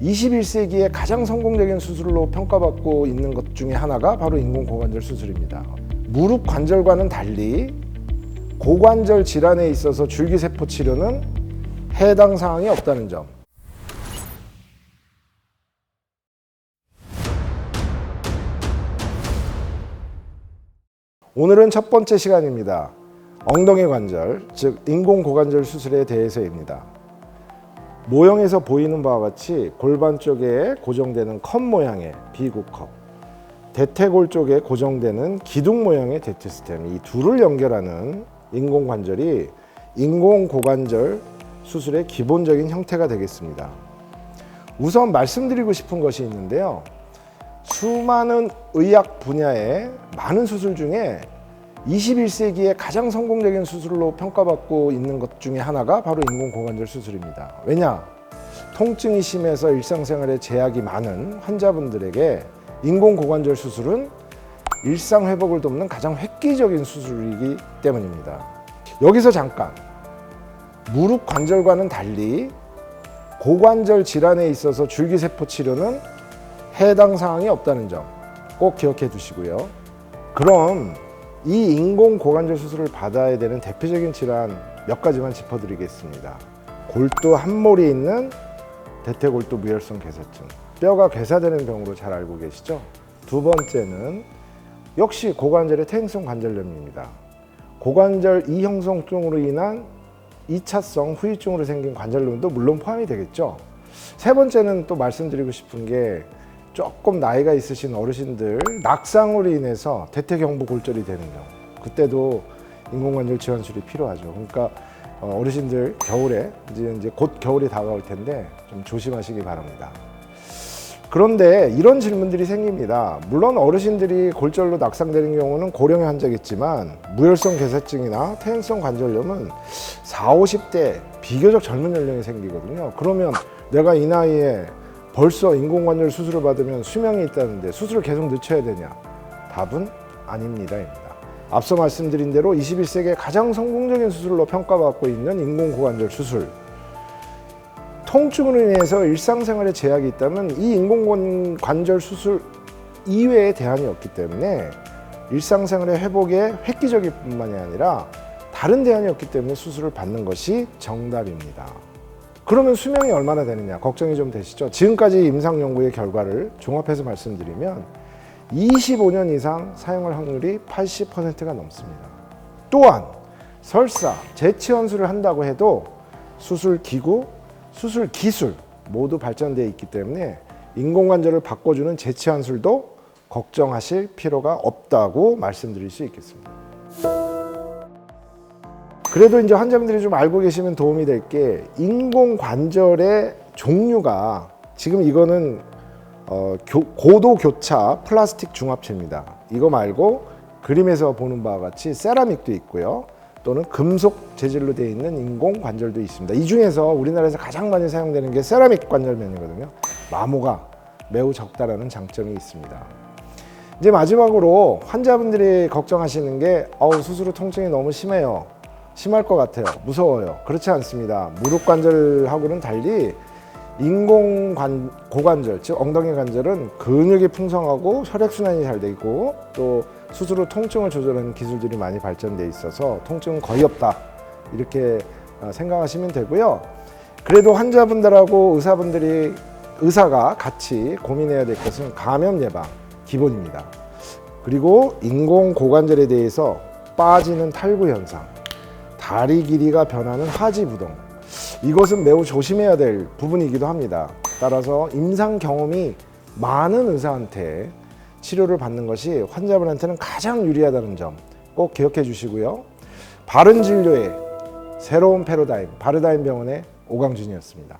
21세기의 가장 성공적인 수술로 평가받고 있는 것 중에 하나가 바로 인공고관절 수술입니다. 무릎 관절과는 달리 고관절 질환에 있어서 줄기세포 치료는 해당 사항이 없다는 점. 오늘은 첫 번째 시간입니다. 엉덩이 관절, 즉 인공고관절 수술에 대해서입니다. 모형에서 보이는 바와 같이 골반 쪽에 고정되는 컵 모양의 비구컵, 대퇴골 쪽에 고정되는 기둥 모양의 대퇴스템 이 둘을 연결하는 인공관절이 인공고관절 수술의 기본적인 형태가 되겠습니다. 우선 말씀드리고 싶은 것이 있는데요. 수많은 의학 분야의 많은 수술 중에 21세기의 가장 성공적인 수술로 평가받고 있는 것 중에 하나가 바로 인공고관절 수술입니다. 왜냐? 통증이 심해서 일상생활에 제약이 많은 환자분들에게 인공고관절 수술은 일상 회복을 돕는 가장 획기적인 수술이기 때문입니다. 여기서 잠깐 무릎 관절과는 달리 고관절 질환에 있어서 줄기세포 치료는 해당 사항이 없다는 점 꼭 기억해 두시고요. 그럼 이 인공 고관절 수술을 받아야 되는 대표적인 질환 몇 가지만 짚어드리겠습니다. 골두 한몰이 있는 대퇴골두 무혈성 괴사증, 뼈가 괴사되는 병으로 잘 알고 계시죠? 두 번째는 역시 고관절의 퇴행성 관절염입니다. 고관절 이형성증으로 인한 2차성 후유증으로 생긴 관절염도 물론 포함이 되겠죠. 세 번째는 또 말씀드리고 싶은 게 조금 나이가 있으신 어르신들 낙상으로 인해서 대퇴경부 골절이 되는 경우 그때도 인공관절 지원술이 필요하죠. 그러니까 어, 어르신들 겨울에 이제 이제 곧 겨울이 다가올 텐데 좀 조심하시기 바랍니다. 그런데 이런 질문들이 생깁니다. 물론 어르신들이 골절로 낙상되는 경우는 고령의 환자겠지만 무혈성 괴사증이나 퇴행성 관절염은 4, 50대 비교적 젊은 연령에 생기거든요. 그러면 내가 이 나이에 벌써 인공관절 수술을 받으면 수명이 있다는데 수술을 계속 늦춰야 되냐? 답은 아닙니다입니다. 앞서 말씀드린 대로 21세기의 가장 성공적인 수술로 평가받고 있는 인공고관절 수술. 통증으로 인해서 일상생활에 제약이 있다면 이 인공관절 수술 이외의 대안이 없기 때문에 일상생활의 회복에 획기적일 뿐만이 아니라 다른 대안이 없기 때문에 수술을 받는 것이 정답입니다. 그러면 수명이 얼마나 되느냐 걱정이 좀 되시죠? 지금까지 임상 연구의 결과를 종합해서 말씀드리면 25년 이상 사용할 확률이 80%가 넘습니다. 또한 설사 재치원수를 한다고 해도 수술 기구, 수술 기술 모두 발전되어 있기 때문에 인공관절을 바꿔주는 재치환술도 걱정하실 필요가 없다고 말씀드릴 수 있겠습니다. 그래도 이제 환자분들이 좀 알고 계시면 도움이 될 게 인공 관절의 종류가 지금 이거는 어, 교- 고도 교차 플라스틱 중합체입니다. 이거 말고 그림에서 보는 바와 같이 세라믹도 있고요. 또는 금속 재질로 되어 있는 인공 관절도 있습니다. 이 중에서 우리나라에서 가장 많이 사용되는 게 세라믹 관절면이거든요. 마모가 매우 적다라는 장점이 있습니다. 이제 마지막으로 환자분들이 걱정하시는 게 어우 수술 후 통증이 너무 심해요. 심할 것 같아요. 무서워요. 그렇지 않습니다. 무릎 관절하고는 달리 인공 관, 고관절, 즉 엉덩이 관절은 근육이 풍성하고 혈액 순환이 잘 되고 또 수술 후 통증을 조절하는 기술들이 많이 발전돼 있어서 통증은 거의 없다 이렇게 어, 생각하시면 되고요. 그래도 환자분들하고 의사분들이 의사가 같이 고민해야 될 것은 감염 예방 기본입니다. 그리고 인공 고관절에 대해서 빠지는 탈구 현상, 다리 길이가 변하는 하지 부동 이것은 매우 조심해야 될 부분이기도 합니다. 따라서 임상 경험이 많은 의사한테 치료를 받는 것이 환자분한테는 가장 유리하다는 점 꼭 기억해 주시고요. 바른 진료의 새로운 패러다임 바르다임 병원의 오강준이었습니다.